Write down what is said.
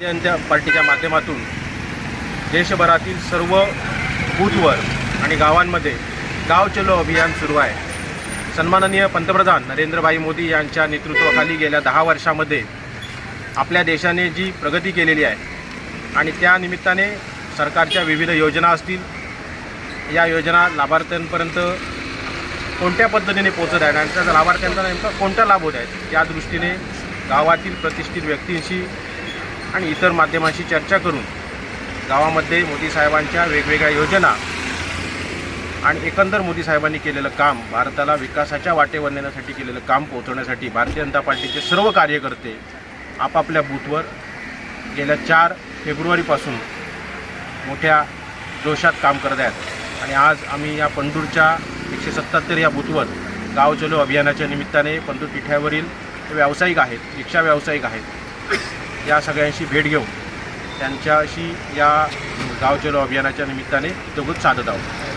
जनता पार्टीच्या माध्यमातून देशभरातील सर्व बूथवर आणि गावांमध्ये गाव चलो अभियान सुरू आहे. सन्माननीय पंतप्रधान नरेंद्रभाई मोदी यांच्या नेतृत्वाखाली गेल्या दहा वर्षामध्ये आपल्या देशाने जी प्रगती केलेली आहे आणि त्या निमित्ताने सरकारच्या विविध योजना असतील या योजना लाभार्थ्यांपर्यंत कोणत्या पद्धतीने पोचत आहेत आणि त्याचा लाभार्थ्यांचा नेमका कोणता लाभ होत आहेत या दृष्टीने गावातील प्रतिष्ठित व्यक्तींशी आणि इतर माध्यमांशी चर्चा करून गावामध्ये मोदी साहेबांच्या वेगवेगळ्या योजना आणि एकंदर मोदी साहेबांनी केलेलं काम भारताला विकासाच्या वाटेवर नेण्यासाठी केलेलं काम पोहोचवण्यासाठी भारतीय जनता पार्टीचे सर्व कार्यकर्ते आपापल्या बूथवर गेल्या चार फेब्रुवारीपासून मोठ्या जोशात काम करत आहेत. आणि आज आम्ही या पंढूरच्या एकशे सत्याहत्तर या बूथवर गाव चलो अभियानाच्या निमित्ताने. पंढूर पिठ्यावरील व्यावसायिक आहेत रिक्षा व्यावसायिक आहेत. या सगळ्यांशी भेट घेऊन त्यांच्याशी या गावचलो अभियानाच्या निमित्ताने दोघं साधत आहोत.